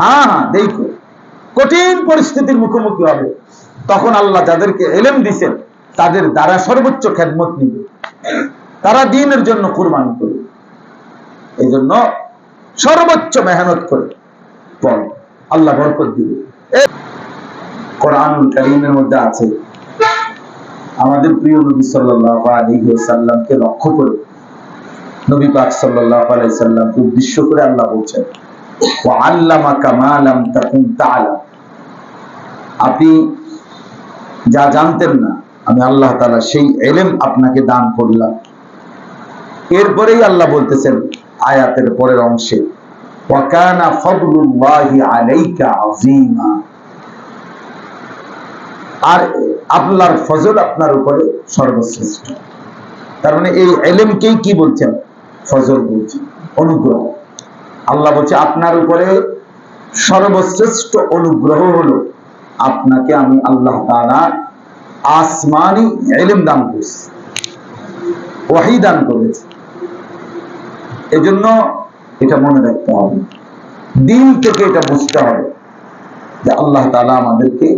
হ্যাঁ হ্যাঁ দেখো। কঠিন পরিস্থিতির মুখোমুখি হবে। তখন আল্লাহ যাদেরকে এলেম দিছেন, তাদের দ্বারা সর্বোচ্চ খেদমত নিবে। তারা দিনের জন্য কুরবানি করবে। এই জন্য সর্বোচ্চ মেহনত করে পড়। আল্লাহ বরকত দিবে। এ কোরআনুল করিমের মধ্যে আছে, আমাদের প্রিয় নবী সাল্লাল্লাহু আলাইহি ওয়াসাল্লামকে লক্ষ্য করে। নবী পাক সাল্লাল্লাহু আলাইহি সাল্লামকে উদ্দেশ্য করে আল্লাহ বলছেন আপনি যা জানতেন না, আমি আল্লাহ তাআলা সেই ইলম আপনাকে দান করলাম। এরপরেই আল্লাহ বলতেছেন আয়াতের পরের অংশে আর আল্লাহর ফজল আপনার উপরে সর্বশ্রেষ্ঠ। তার মানে এই এলেমকেই কি বলছেন? ফজল বলছেন, অনুগ্রহ। আল্লাহ বলছে, আপনার উপরে সর্বশ্রেষ্ঠ অনুগ্রহ হলো আপনাকে আমি আল্লাহ তাআলা আসমানি এলেম দান করেছি, ওয়াহি দান করেছি। এজন্য এটা মনে রাখতে হবে। দিন থেকে এটা বুঝতে হবে যে আল্লাহ তাআলা আমাদেরকে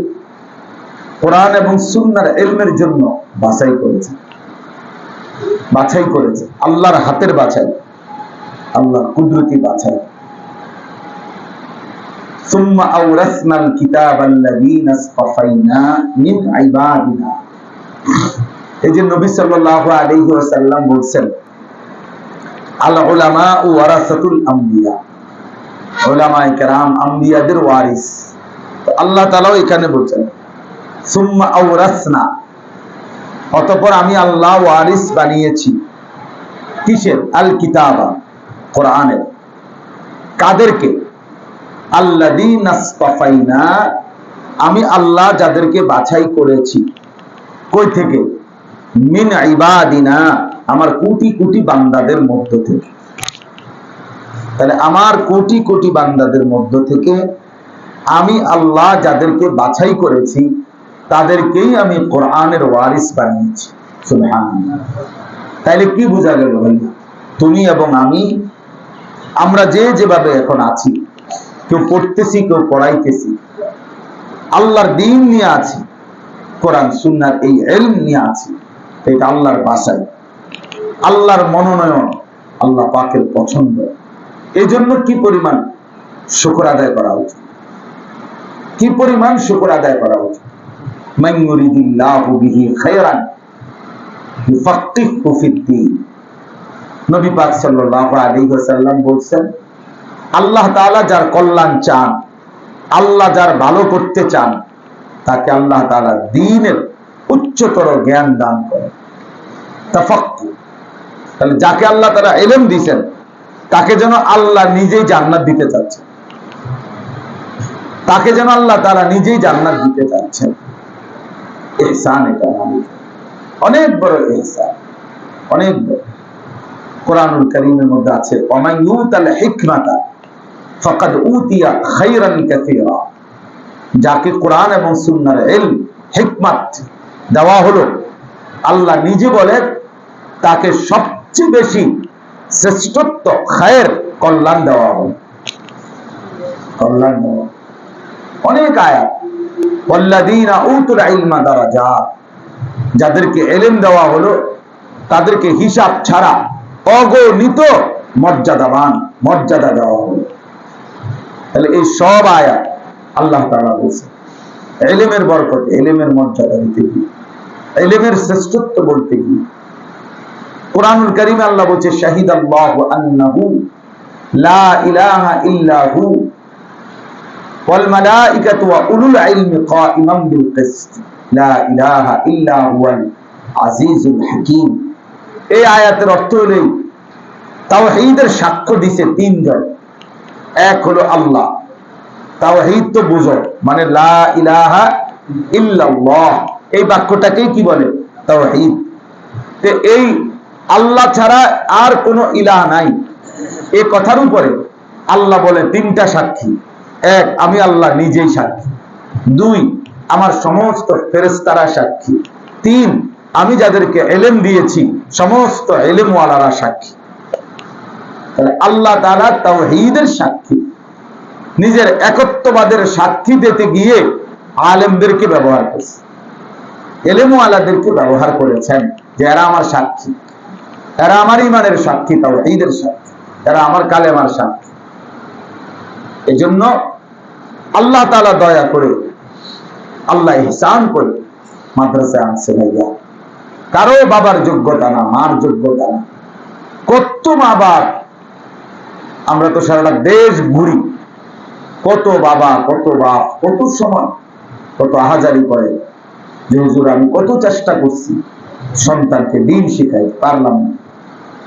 কোরআন এবং সুন্নার এলমের জন্য বাছাই করেছে বাছাই করেছে আল্লাহর হাতের বাছাই। আল্লাহর কুদরতি বাছাই ثم أورثنا الكتاب الذين اصطفينا من عبادنا এই যে নবী সাল্লাল্লাহু আলাইহি ওয়াসাল্লাম বলছেন আল উলামা ওয়ারাসাতুল আম্বিয়া উলামায়ে কেরাম আম্বিয়াদের ওয়ারিস তো আল্লাহ তাআলাও এখানে বলছেন সুম্মা আওরাসনা অতঃপর আমি আল্লাহ ওয়ারিস বানিয়েছি কিসের আল কিতাবা কোরআনের কাদেরকে? আসতাফাইনা। আমি আল্লাহ যাদেরকে বাছাই করেছি। কই থেকে? মিন ইবাদিনা। আমার কোটি কোটি বান্দাদের মধ্য থেকে। তাহলে আমার কোটি কোটি বান্দাদের মধ্য থেকে আমি আল্লাহ যাদেরকে বাছাই করেছি, তাদেরকেই আমি কোরআনের ওয়ারিস বানিয়েছি। তাইলে কি বোঝা গেল ভাইয়া? তুমি এবং আমি আমরা যে যেভাবে এখন আছি, কেউ পড়তেছি, কেউ পড়াইতেছি, আল্লাহর দিন নিয়ে আছি, কোরআন, সুন্নার এই এলম নিয়ে আছি, এটা আল্লাহর বাসায়। আল্লাহর মনোনয়ন আল্লাহ পাকের পছন্দ। এই জন্য কি পরিমাণ শুকর আদায় করা উচিত? কি পরিমাণ শুকর আদায় করা উচিত? মাইমুরিদিল্লাহ বিহি খায়রান ফাক্তিক ফিদ নবী পাক সাল্লাল্লাহু আলাইহি ওয়াসাল্লাম বলছেন, আল্লাহ তাআলা যার কল্যাণ চান, আল্লাহ যার ভালো করতে চান, তাকে আল্লাহ তাআলা দ্বীনের উচ্চতর জ্ঞান দান করে তাফাক্কু তাহলে যাকে আল্লাহ তাআলা ইলম দিবেন তাকে যেন আল্লাহ নিজেই জান্নাত দিতে চাচ্ছেন তাকে যেন আল্লাহ তাআলা নিজেই জান্নাত দিতে চাচ্ছেন এহসান এটা অনেক বড় এহসান। অনেক বড়। কোরআনুল করিমের মধ্যে আছে যাকে কোরআন এবং সুন্নাহর ইলম, হিকমত দেওয়া হলো, আল্লাহ নিজে বলেন, তাকে সবচেয়ে বেশি শ্রেষ্ঠত্ব খায়ের কল্যাণ দেওয়া হলো। কল্যাণ অনেক আয়াত, ওয়াল্লাযীনা উতুল ইলমা দারাজাত যাদেরকে এলেম দেওয়া হলো, তাদেরকে হিসাব ছাড়া অগণিত মর্যাদাবান, মর্যাদা দেওয়া হবে। তাহলে এই সব আয়াত আল্লাহ তালা বলছে এলেমের বরকত, এলেমের মর্যাদা দিতে কি এলেমের শ্রেষ্ঠত্ব বলতে কি কোরআনুল করিম আল্লাহ বলছে শাহিদ আল্লাহ আন্নাহু লা ইলাহা ইল্লাহু ওয়াল মালাইকাতু ওয়া উলুল ইলমি কাইমান বিল কিসত। লা ইলাহা ইল্লা হুয়াল আজিজুল হাকীম। এই আয়াতের অর্থ হলো, তাওহীদের সাক্ষ্য দিছে তিনজন। এক হলো আল্লাহ। তাও তাওহীদ তো বুঝো মানে লা ইলাহা ইল্লাল্লাহ। এই বাক্যটাকেই কি বলে? তাওহীদ। তে এই আল্লাহ ছাড়া আর কোনো ইলাহ নাই। এই কথার উপরে আল্লাহ বলে তিনটা সাক্ষী। এক, আমি আল্লাহ নিজেই সাক্ষী। দুই, আমার সমস্ত ফেরেস্তারা সাক্ষী। তিন আমি যাদেরকে এলেম দিয়েছি, সমস্ত এলেমওয়ালারা সাক্ষী। তাহলে আল্লাহ তারা তাওহীদের সাক্ষী। নিজের একত্ববাদের সাক্ষী দিতে গিয়ে আলেমদেরকে ব্যবহার করছে। এলেমু আলাদেরকে ব্যবহার করেছেন যে এরা আমার সাক্ষী। এরা আমার ইমানের সাক্ষী তাও ঈদের সাক্ষী। এরা আমার কালেমার সাক্ষী। এই জন্য আল্লাহ তালা দয়া করে, আল্লাহ ইহসান করে মাদ্রাসায় আনছে ভাইয়া। কারও বাবার যোগ্যতা না, মার যোগ্যতা না। কত মা বাপ, আমরা তো সারাটা দেশ ঘুরি। কত বাবা, কত বাপ, কত সময় কত আহাজারি করে যে হুজুর, আমি কত চেষ্টা করছি, সন্তানকে দিন শিখাই, পারলাম না।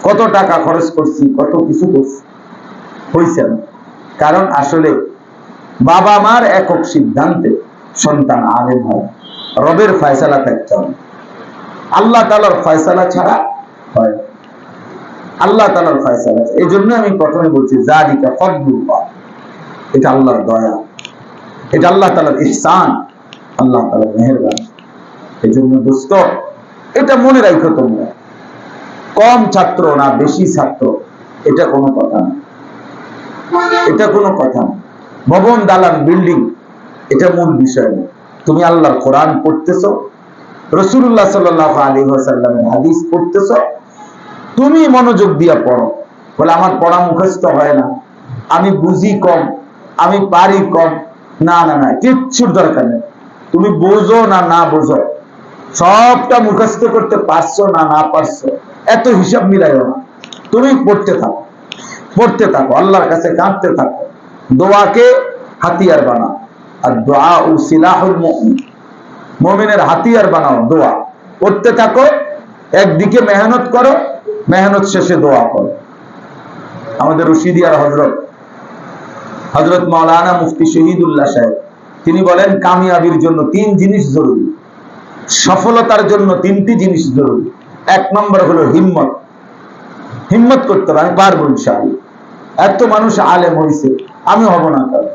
কত টাকা খরচ করছি, কত কিছু করছি হয়েছে না। কারণ আসলে বাবা মার একক সিদ্ধান্তে সন্তান আগে হয়। রবের ফয়সালা থাকতে হবে। আল্লাহ তালার ফয়সালা ছাড়া হয় আল্লাহ তালার ফয়সালা এই জন্য আমি প্রথমে বলছি জারিকা ফদলুল এটা আল্লাহর দয়া। এটা আল্লাহ তালার ইহসান। আল্লাহ তালার মেহরবান। এই জন্য দোস্ত, এটা মনে রাখো তোমরা। কম ছাত্র না বেশি ছাত্র, এটা কোনো কথা না। এটা কোনো কথা না। ভবন দালান বিল্ডিং, এটা মূল বিষয় না। তুমি আল্লাহর কোরআন পড়তেছো রসুল্লাহ সাল্লাহ আলী সাল্লামের হাদিস পড়তেছো? তুমি মনোযোগ দিয়া পড়ো। বলে, আমার পড়া মুখস্থ হয় না। আমি বুঝি কম, আমি পারি কম। না না না, কিচ্ছুর দরকার নেই। তুমি বোঝো না না বোঝো। সবটা মুখস্থ করতে পারছ না না পারছ, এত হিসাব মিলাইও না। তুমি পড়তে থাকো পড়তে থাকো, আল্লাহর কাছে কাঁদতে থাকো। দোয়াকে হাতিয়ার বানা আর দোয়া ও সিলাহুল মুমিন। মুমিনের হাতিয়ার বানাও দোয়া। পড়তে থাকো একদিকে মেহনত করো মেহনত শেষে দোয়া করো। আমাদের রশিদিয়ার হজরত হজরত মৌলানা মুফতি শহীদুল্লাহ সাহেব তিনি বলেন কামিয়াবির জন্য তিন জিনিস জরুরি। সফলতার জন্য তিনটি জিনিস জরুরি। এক নম্বর হলো হিম্মত। হিম্মত করতে হবে আমি পারব ইনশাআল্লাহ। এত মানুষ আলেম হয়েছে আমি হব না কারণ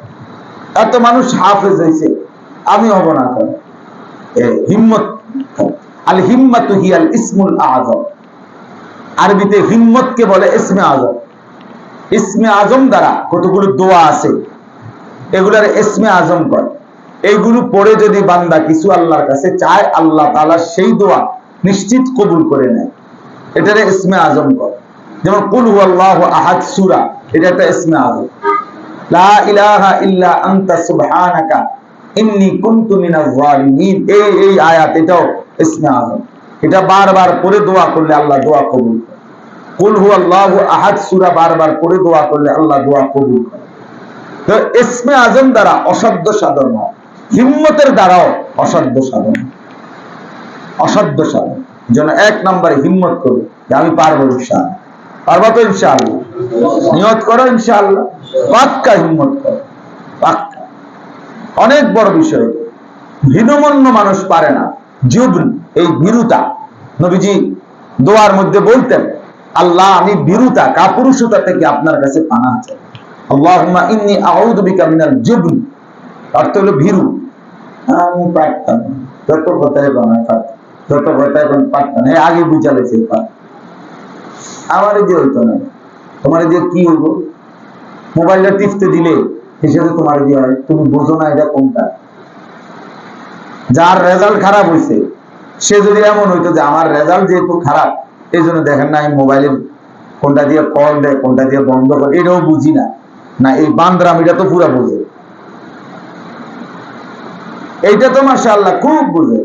এত মানুষ হাফেজ হয়েছে আমি হব না এ, হিম্মত। আল হিম্মত হিয়াল ইসমুল আজম। আরবিতে হিম্মতকে বলে ইসমে আজম। ইসমে আজম দ্বারা কতগুলো দোয়া আছে? এগুলার ইসমে আজম কর এইগুলো পড়ে যদি বান্দা কিছু আল্লাহর কাছে চায়, আল্লাহ তাআলা সেই দোয়া নিশ্চিত কবুল করে নেয়। এটারে ইসমে আজম কর যেমন কুল হুয়াল্লাহু আহাদ সূরা, এটা একটা ইসমে আজম। লা ইলাহা ইল্লা আনতা সুবহানাকা। ইন্নী কুনতু মিনাজ জালিমিন এই এই আয়াত, এটাও এটা বারবার পড়ে দোয়া করলে আল্লাহ দোয়া কবুল করে। কুল হুয়াল্লাহু আহাদ, সূরা বারবার পড়ে দোয়া করলে আল্লাহ দোয়া কবুল করে। তো ইসমে আজম দ্বারা অসাধ্য সাধন হয়। হিম্মতের দ্বারাও অসাধ্য সাধন অসাধ্য সাধন। যেন এক নম্বরে হিম্মত যে আমি পারব ইনশাআল্লাহ। পারব তো ইনশাআল্লাহ। নিয়ত করো পাক্কা হিম্মত করো। পাক্কা। অনেক বড় বিষয় হীনমন্য মানুষ পারে না। জুবন এই ভীরুতা নবীজি দোয়ার মধ্যে বলতেন, আল্লাহ, আমি ভীরুতা কাপুরুষতা থেকে আপনার কাছে পানা চাই। জুবন। অর্থ হলো ভীরু। আমি পারতাম যত কথায় বানায় পারতাম। যত পারতাম এই আগে বুঝালেছে পার আমার যে হইতো না। তোমার যে কি হইব? মোবাইলটা টিপতে দিলে হিসেবে তোমার যে হয়। তুমি বোঝো না এটা কোনটা। যার রেজাল্ট খারাপ হয়েছে সে যদি এমন হইতো যে আমার রেজাল্ট যেহেতু খারাপ এই জন্য দেখেন না আমি মোবাইলের কোনটা দিয়ে কল দেয়, কোনটা দিয়ে বন্ধ করে, এটাও বুঝি না। না, এই বান্দরাম এটা তো পুরা বোঝে। এইটা তো মাশাআল্লাহ খুব বোঝে।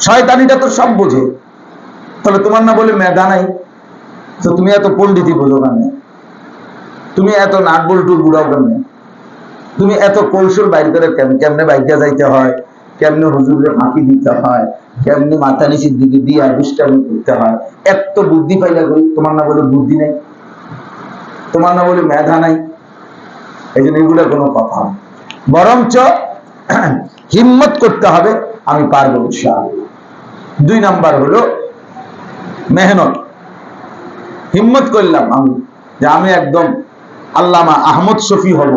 শয়তানিটা তো সব বোঝে। তাহলে তোমার না বলে মেধা নাই। তো তুমি এত পণ্ডিতই বোঝো না তুমি এত নাট বল্টু বুড়াও কেমনে তুমি এত কৌশল বাইর করে কেমনে বাইকে যাইতে হয়? কেমনে হুজুরে ফাঁকি দিতে হয়? কেমনে মাথা নিচের দিকে দিয়ে দুষ্টামি করতে হয়? এত বুদ্ধি পাইলা করি তোমার না বলে বুদ্ধি নেই। তোমার না বলে মেধা নাই। এই জন্য এগুলো কোনো কথা। বরঞ্চ হিম্মত করতে হবে, আমি পারব ইনশাআল্লাহ। দুই নাম্বার হলো মেহনত। হিম্মত করলাম আমি যে আমি একদম আল্লামা আহমদ শফি হব।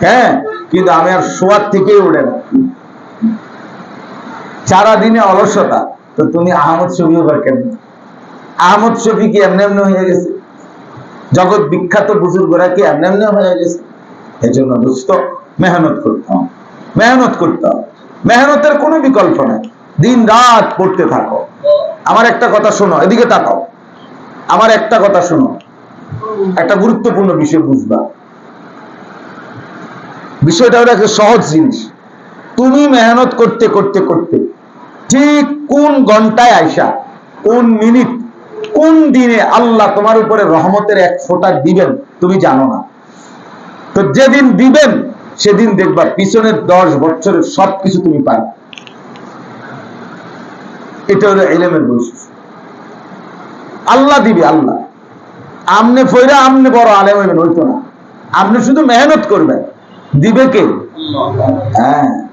হ্যাঁ কিন্তু আমি আর শোয়ার থেকেই উঠে না। সারা দিনে অলসতা। তো তুমি আহমদ শফি হবার কেন আহমদ শফি কি এমনি এমনি হয়ে গেছে? জগৎ বিখ্যাত বুজুর্গরা কি এমনি এমনি হয়ে গেছে? এই জন্য দোস্ত, মেহনত করতাম মেহনত করতাম মেহনতের কোনো বিকল্প নাই। দিন রাত পড়তে থাকো। আমার একটা কথা শোনো, এদিকে তাকাও। আমার একটা কথা শোনো। একটা গুরুত্বপূর্ণ বিষয় বুঝবা। বিষয়টা হলো একটা সহজ জিনিস। তুমি মেহনত করতে করতে করতে ঠিক কোন ঘন্টায় আইসা, কোন মিনিট, কোন দিনে আল্লাহ তোমার উপরে রহমতের এক ফোঁটা দিবেন, তুমি জানো না। তো যেদিন দিবেন, সেদিন দেখবা পিছনের দশ বছরের সব কিছু তুমি পাবে। এটা হলো এলেমের বৈশিষ্ট্য। আল্লাহ দিবে আল্লাহ। আমনে ফইরা, আমনে বড় আলেম হইবেন, হইতো না। আপনি শুধু মেহনত করবেন। দিবে কে? হ্যাঁ।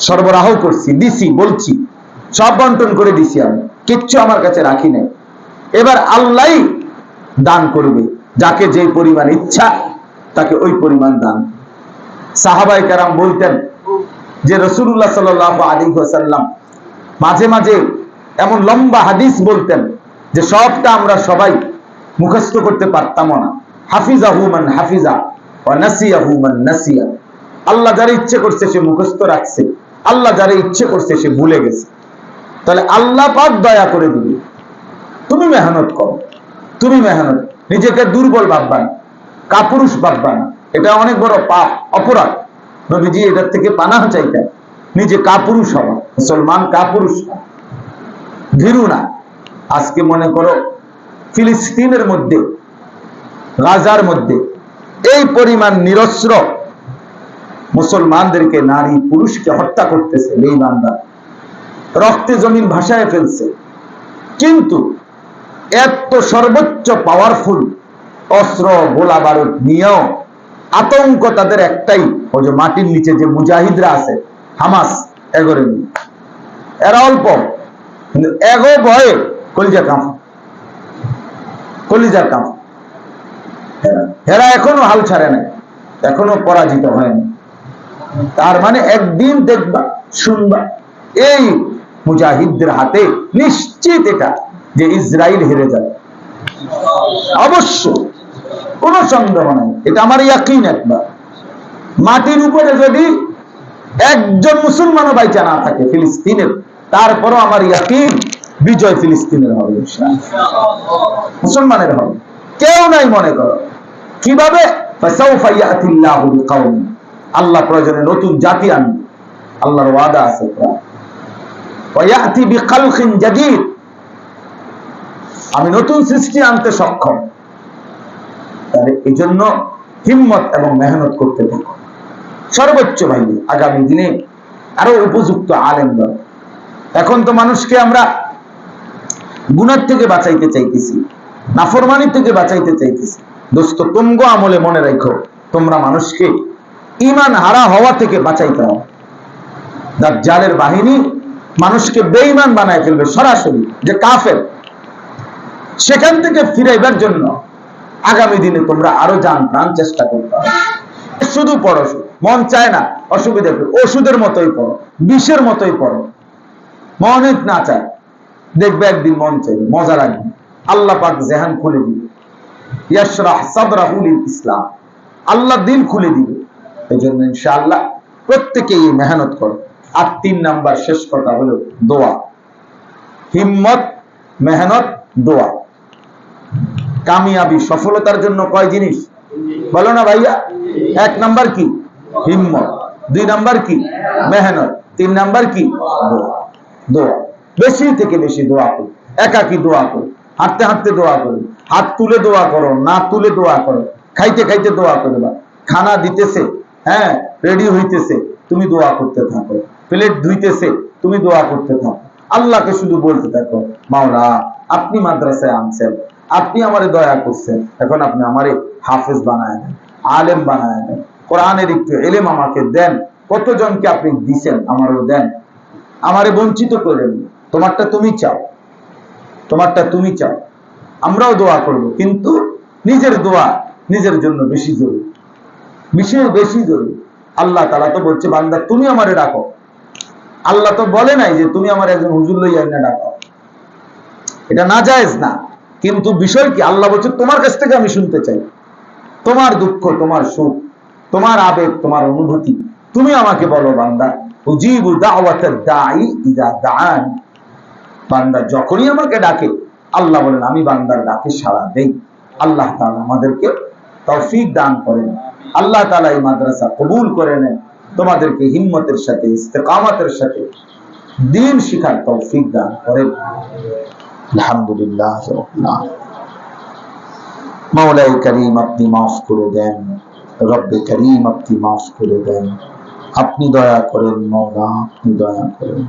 সরবরাহ করছি, দিছি, বলছি। সব বন্টন করে দিছি আমি। কিচ্ছু আমার কাছে রাখি নাই। এবার আল্লাহ দান করবে, যাকে যে পরিমাণ ইচ্ছা, তাকে ওই পরিমাণ দান। সাহাবাই কারাম বলতেন যে রসুল্লাহ সাল আলী সাল্লাম মাঝে মাঝে এমন লম্বা হাদিস বলতেন যে সবটা আমরা সবাই মুখস্থ করতে পারতাম না। হাফিজা হুমান হাফিজা নাসিয়া হুমান নাসিয়া। আল্লাহ যারা ইচ্ছে করছে সে মুখস্থ রাখছে, আল্লাহ যারা ইচ্ছে করছে সে ভুলে গেছে। তাহলে আল্লাহ পাক দয়া করে দিবে। তুমি মেহনত করো, তুমি মেহনত, নিজেকে দুর্বল ভাববা না, কাপুরুষ ভাববা না। এটা অনেক বড় পাপ, অপরাধ। নবীজি এটার থেকে পানাহ চাইতেন। নিজে কাপুরুষ হওয়া, মুসলমান কাপুরুষ। ভীরু না। আজকে মনে করো ফিলিস্তিনের মধ্যে, গাজার মধ্যে এই পরিমাণ নিরস্ত্র মুসলমানদেরকে নারী পুরুষকে হত্যা করতেছে বেঈমানরা। রক্তে জমিন ভাসায় ফেলছে। কিন্তু এত সর্বোচ্চ পাওয়ারফুল অস্ত্র গোলা বারুদ নিয়েও আতঙ্ক তাদের একটাই, ওই যে মাটির নিচে যে মুজাহিদরা আছে, হামাস, এগোরে এরা অল্প, কিন্তু এগো ভয়ে কলিজা কাম কলিজা কাম এরা এখনও হাল ছাড়ে নাই, এখনও পরাজিত হয়নি তার মানে একদিন দেখবা, শুনবা, এই মুজাহিদদের হাতে নিশ্চিত এটা যে ইসরায়েল হেরে যাবে। অবশ্য কোন সন্দেহ নাই। এটা আমার ইয়াকিন একবার। মাটির উপরে যদি একজন মুসলমানও বাইচা না থাকে ফিলিস্তিনের, তারপরও আমার ইয়াকিন বিজয় ফিলিস্তিনের হবে মুসলমানের হবে। কেউ নাই মনে করো। কীভাবে। আল্লাহ প্রয়োজনে নতুন জাতি আনবে। আল্লাহর ওয়াদা আছে আমি নতুন সৃষ্টি আনতে সক্ষম। তাহলে এই জন্য হিম্মত এবং মেহনত করতে থাকো। সর্বোচ্চ ভাই আগামী দিনে আরও উপযুক্ত আলেম দরকার এখন তো মানুষকে আমরা গুণার থেকে বাঁচাইতে চাইতেছি, নাফরমানির থেকে বাঁচাইতে চাইতেছি। দোস্ত তুমগো আমলে মনে রাখো, তোমরা মানুষকে ইমান হারা হওয়া থেকে বাঁচাইতে হবে। দাজ্জালের বাহিনী মানুষকে বেঈমান বানায় ফেলবে সরাসরি, যে কাফের। সেখান থেকে ফিরাইবার জন্য আগামী দিনে তোমরা আরও যান প্রাণ চেষ্টা করতে শুধু পড়ো মন চায় না, অসুবিধা? ওষুধের মতোই পড়ো, বিষের মতোই পড়ো। মনে না চায়, দেখবে একদিন মন চাইবে, মজা লাগবে। আল্লাহ পাক জেহান খুলে দিবে। ইয়াশরাহ সাদরাহু লিল ইসলাম। আল্লাহ দিল খুলে দিবে। এই জন্য ইনশাআল্লাহ প্রত্যেকেই এই মেহনত করো। আর তিন নাম্বার শেষ কথা হলো দোয়া। হিম্মত, মেহনত, দোয়া। কামিয়াবি, সফলতার জন্য কয় জিনিস? বলো না ভাইয়া। এক নাম্বার কি? হিম্মত। দুই নাম্বার কি? মেহনত। তিন নাম্বার কি? দোয়া। বেশি থেকে বেশি দোয়া করো। একাকি দোয়া করো। হাঁটতে হাঁটতে দোয়া করো। হাত তুলে দোয়া করো। না তুলে দোয়া করো। খাইতে খাইতে দোয়া করবা খানা দিতেছে। হ্যাঁ রেডি হইতেছে। তুমি দোয়া করতে থাকো। প্লেট ধুইতেছে। তুমি দোয়া করতে থাকো। আল্লাহকে শুধু বলতে থাকো, মাওলা, আপনি মাদ্রাসায় আনছেন। আপনি আমারে দয়া করছেন। এখন আপনি আমারে হাফেজ বানায় দেন, আলেম বানায় দেন, কোরআনের একটু এলেম আমাকে দেন। কতজনকে আপনি দিছেন আমারও দেন। আমারে বঞ্চিত করেন তোমারটা তুমি চাও। তোমারটা তুমি চাও। আমরাও দোয়া করব, কিন্তু নিজের দোয়া নিজের জন্য বেশি জরুরি। বিশেষ বেশি জরুরি। আল্লাহ তালা তো বলছে, বান্দা, তুমি আমারে ডাকো। আল্লাহ তো বলে নাই যে, তুমি আমার একজন হুজুর লইয়া ডাকো এটা না জায়েজ না। কিন্তু বিষয় কি? আল্লাহ বলছে, তোমার কাছ থেকে আমি শুনতে চাই। তোমার দুঃখ, তোমার সুখ, তোমার আবেগ, তোমার অনুভূতি, তুমি আমাকে বলো বান্দা। বান্দা যখনই আমাকে ডাকে, আল্লাহ বলেন, আমি বান্দার ডাকে সাড়া দেই। আল্লাহ তাআলা আমাদেরকে তৌফিক দান করেন। আল্লাহ তাআলা এই মাদ্রাসা কবুল করে নেন। তোমাদেরকে হিম্মতের সাথে, ইস্তেকামতের সাথে দিন শিখার তৌফিক দান করেন। আলহামদুলিল্লাহ। মৌলাই করিম আপনি মাফ করে দেন, রব্বে করিম আপনি মাফ করে দেন। আপনি দয়া করেন মৌলা আপনি দয়া করেন।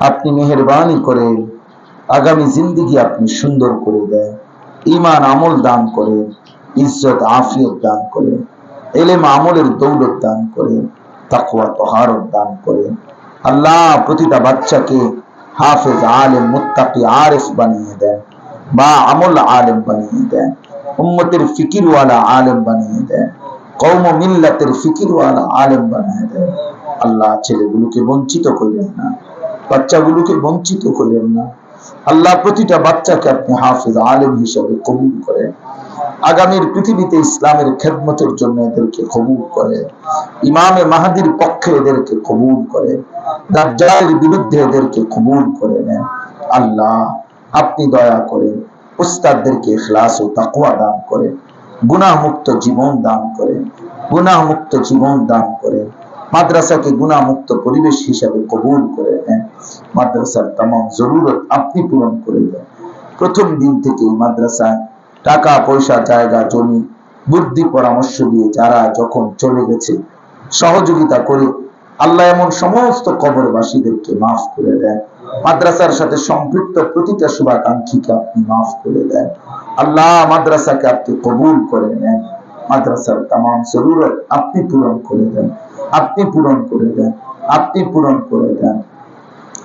আপনি মেহরবানি করেন, আগামী জিন্দিগি আপনি সুন্দর করে দেন। ইমান আমল দান করেন, ইজ্জত, আফিয়ত দান করেন। এলেম আমলের দৌলত দান করেন, তাকওয়া, তহারত দান করেন। আল্লাহ প্রতিটা বাচ্চাকে হাফেজ আলেম মুত্তাকি আরিফ বানিয়ে দেন, বা আমল আলেম বানিয়ে দেন, উম্মতের ফিকিরওয়ালা আলেম বানিয়ে দেন কৌম মিল্লাতের ফিকিরওয়ালা আলেম বানিয়ে দেন। আল্লাহ ছেলেগুলোকে বঞ্চিত করেন না, বাচ্চাগুলোকে বঞ্চিত করেন না। আল্লাহ প্রতিটা বাচ্চাকে আপনি হাফিজ আলেম হিসেবে কবুল করেন। আগামীর পৃথিবীতে ইসলামের খেদমতের জন্য এদেরকে কবুল করে। ইমামে মাহাদির পক্ষে এদেরকে কবুল করে। দাজ্জালের বিরুদ্ধে এদেরকে কবুল করে নেন আল্লাহ, আপনি দয়া করেন উস্তাদদেরকে ইখলাস ও তাকওয়া দান করেন গুনাহ মুক্ত জীবন দান করেন গুনাহ মুক্ত জীবন দান করে, মাদ্রাসাকে গুনাহ মুক্ত পরিবেশ হিসাবে কবুল করে নেন মাদ্রাসার তাম জরুরত আপনি পূরণ করে দেন। প্রথম দিন থেকে মাদ্রাসায় টাকা, পয়সা, জায়গা, জমি, বুদ্ধি, পরামর্শ দিয়ে যারা যখন চলে গেছে, সহযোগিতা করে আল্লাহ এমন সমস্ত কবরবাসীদেরকে মাফ করে দেন। মাদ্রাসার সাথে সম্পৃক্ত প্রতিটা শুভাকাঙ্ক্ষীকে আপনি মাফ করে দেন। আল্লাহ মাদ্রাসাকে আপনি কবুল করে নেন। মাদ্রাসার তাম জরুরত আপনি পূরণ করে দেন। আপনি পূরণ করে দেন। আপনি পূরণ করে দেন।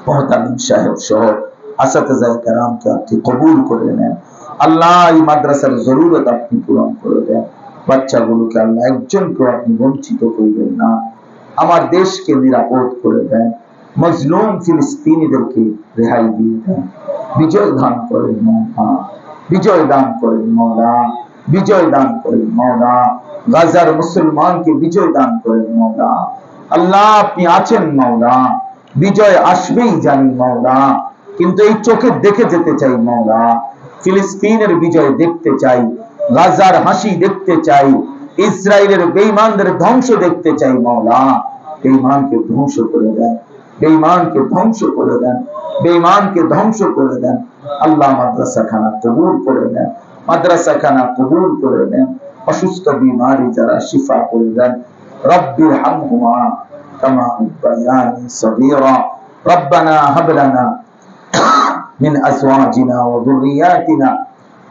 মহতামিম সাহেব সহ আসাতে আসাতাজাই কারামকে আপনি কবুল করে নেন। আল্লাহ এই মাদ্রাসার জরুরত আপনি পূরণ করে দেন। বাচ্চাগুলোকে আল্লাহ একজনকে আপনি বঞ্চিত করবেন না। আমার দেশকে নিরাপদ করে দেন। মজলুম ফিলিস্তিনিদেরকে রেহাই দিয়ে দেন। বিজয় দান করেন মৌলা। বিজয় দান করেন মৌলা। বিজয় দান করেন মৌলা। গাজার মুসলমানকে বিজয় দান করেন মৌলা। আল্লাহ, আপনি আছেন মৌলা। বিজয় আসবেই জানি মৌলা। কিন্তু এই চোখে দেখে যেতে চাই মৌলা। ফিলিস্তিনের বিজয় দেখতে চাই, গাজার হাসি দেখতে চাই, ইসরায়েলের বেঈমানদের ধ্বংস দেখতে চাই মৌলা বেঈমানকে ধ্বংস করে দেন, বেঈমানকে ধ্বংস করে দেন, বেঈমানকে ধ্বংস করে দেন। আল্লাহ মাদ্রাসা খানা কবুল করে দেন মাদ্রাসা খানা কবুল করে দেন। অসুস্থ বিমারি যারা শিফা করে দেন, রব্বির হামহুমা, কামা রব্বায়ানি সগীরা। রব্বানা হাব লানা من أزواجنا وذرياتنا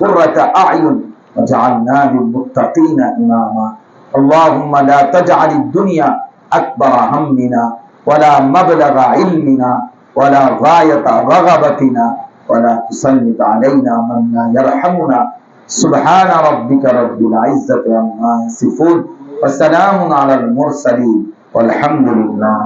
قرة أعين وجعلنا للمتقين إماما. اللهم لا تجعل الدنيا أكبر همنا ولا مبلغ علمنا ولا غاية رغبتنا ولا تسلط علينا من لا يرحمنا. سبحان ربك رب العزة عما يصفون وسلام على المرسلين والحمد لله